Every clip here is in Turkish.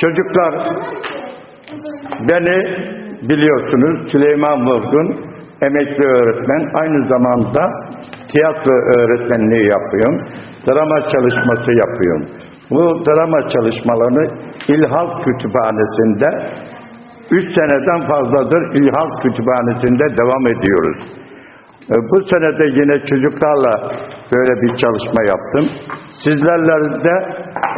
Çocuklar beni biliyorsunuz Süleyman Vurgun emekli öğretmen aynı zamanda tiyatro öğretmenliği yapıyorum. Drama çalışması yapıyorum. Bu drama çalışmalarını İlhal Kütüphanesi'nde 3 seneden fazladır İlhal Kütüphanesi'nde devam ediyoruz. E, Bu sene de yine çocuklarla böyle bir çalışma yaptım. Sizlerle de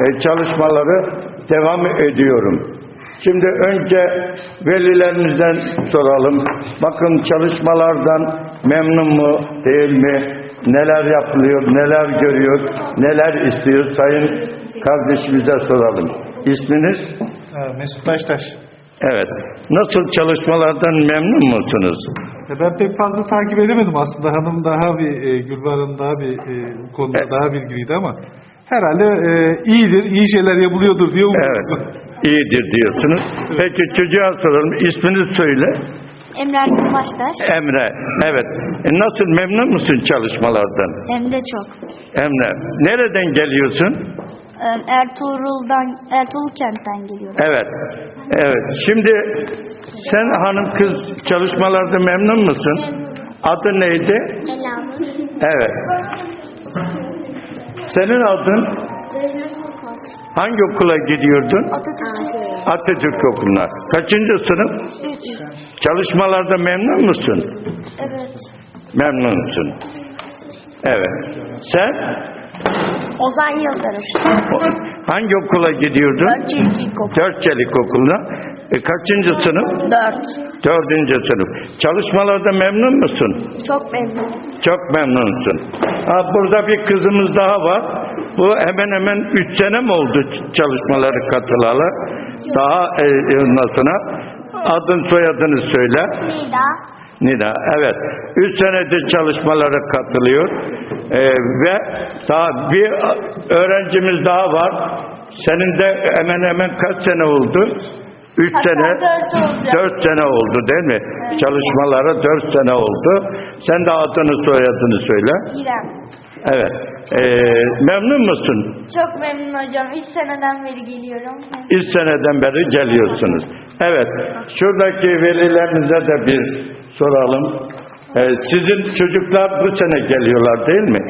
e, çalışmaları devam ediyorum. Şimdi önce velilerimizden soralım. Bakın çalışmalardan memnun mu değil mi? Neler yapılıyor, neler görüyor, neler istiyor? Sayın kardeşimize soralım. İsminiz? Mesut Taştaş. Evet. Nasıl çalışmalardan memnun musunuz? Ya Ben pek fazla takip edemedim aslında. Hanım daha bir, e, Gülbar Hanım daha bir e, bu konuda Evet. daha bilgiliydi ama herhalde e, iyidir, iyi şeyler yapılıyordur diye umuyorum. Evet. İyidir diyorsunuz. Peki çocuğa soralım. İsmini söyle. Emre Baştaş. Emre. Evet. E, nasıl memnun musun çalışmalardan? Hem de çok. Emre. Nereden geliyorsun? Ertuğrul'dan, Ertuğrul kentten geliyorum. Evet. Evet. Şimdi sen hanım kız çalışmalarda memnun musun? Adı neydi? Evet. Senin adın hangi okula gidiyordun? Atatürk. Atatürk Okulu'na. Kaçıncı sınıf? 3. Çalışmalarda memnun musun? Evet. Memnunsun. Evet. Sen Ozan Yıldırım. hangi okula gidiyordun? Dört Çelik Okulu'na. E, kaçıncı sınıf? Dört. Dördüncü sınıf. Çalışmalarda memnun musun? Çok memnunum. Çok memnunsun. Ha, burada bir kızımız daha var. Bu hemen hemen üç sene mi oldu çalışmaları katılalı? Daha e, nasına? Adın soyadını söyle. Nida. Nida, evet. Üç senedir çalışmalara katılıyor. Ee, ve daha bir öğrencimiz daha var. Senin de hemen hemen kaç sene oldu? Üç Hatta sene, dört sene oldu değil mi? Çalışmalara dört sene oldu. Sen de adını soyadını söyle. İrem. Evet. Ee, memnun musun? Çok memnun hocam. 3 seneden beri geliyorum. İlk seneden beri geliyorsunuz. Evet. Şuradaki velilerinize de bir soralım. Ee, sizin çocuklar bu sene geliyorlar değil mi?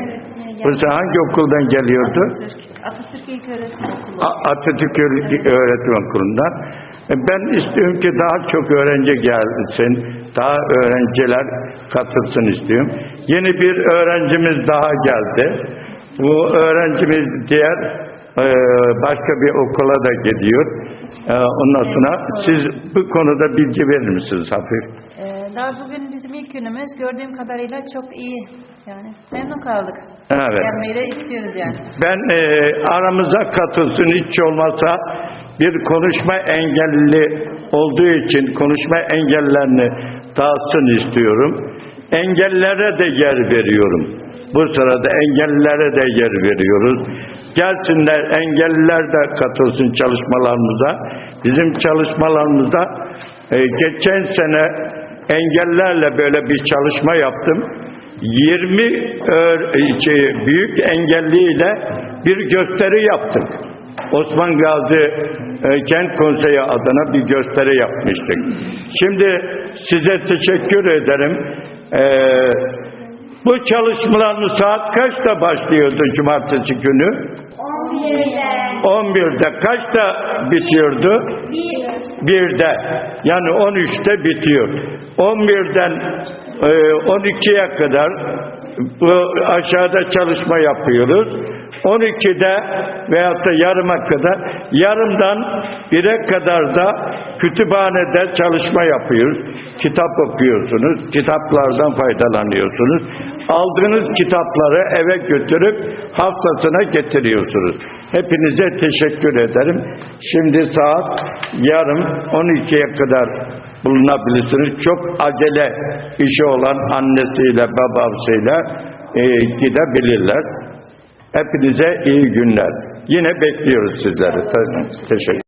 Bu sene hangi okuldan geliyordu? Atatürk İlköğretim Okulu. Atatürk Öğre- Öğretim Okulu'ndan. E, Ben istiyorum ki daha çok öğrenci gelsin, daha öğrenciler katılsın istiyorum. Yeni bir öğrencimiz daha geldi. Bu öğrencimiz diğer e, başka bir okula da gidiyor. E, Ondan sonra siz bu konuda bilgi verir misiniz hafif? Ee, daha bugün bizim ilk günümüz. Gördüğüm kadarıyla çok iyi. Yani memnun kaldık. Evet. Gelmeyi de istiyoruz yani. Ben e, aramıza katılsın hiç olmazsa bir konuşma engelli olduğu için konuşma engellerini dağıtsın istiyorum. Engellilere de yer veriyorum. Bu sırada engellilere de yer veriyoruz. Gelsinler engelliler de katılsın çalışmalarımıza. Bizim çalışmalarımızda e, geçen sene engellerle böyle bir çalışma yaptım. 20 öğ- şey, büyük engelliyle bir gösteri yaptık. Osman Gazi e, Kent Konseyi adına bir gösteri yapmıştık. Şimdi size teşekkür ederim. E, bu çalışmalarımız saat kaçta başlıyordu cumartesi günü? 11'den. 11'de kaçta bitiyordu? 1. 1'de yani 13'te bitiyor. 11'den e, 12'ye kadar bu aşağıda çalışma yapıyoruz. 12'de veyahut da yarıma kadar yarımdan 1'e kadar da kütüphanede çalışma yapıyoruz. Kitap okuyorsunuz. Kitaplardan faydalanıyorsunuz. Aldığınız kitapları eve götürüp haftasına getiriyorsunuz. Hepinize teşekkür ederim. Şimdi saat yarım 12'ye kadar bulunabilirsiniz. Çok acele işi olan annesiyle babasıyla e, gidebilirler. Hepinize iyi günler. Yine bekliyoruz sizleri. Te- Teşekkür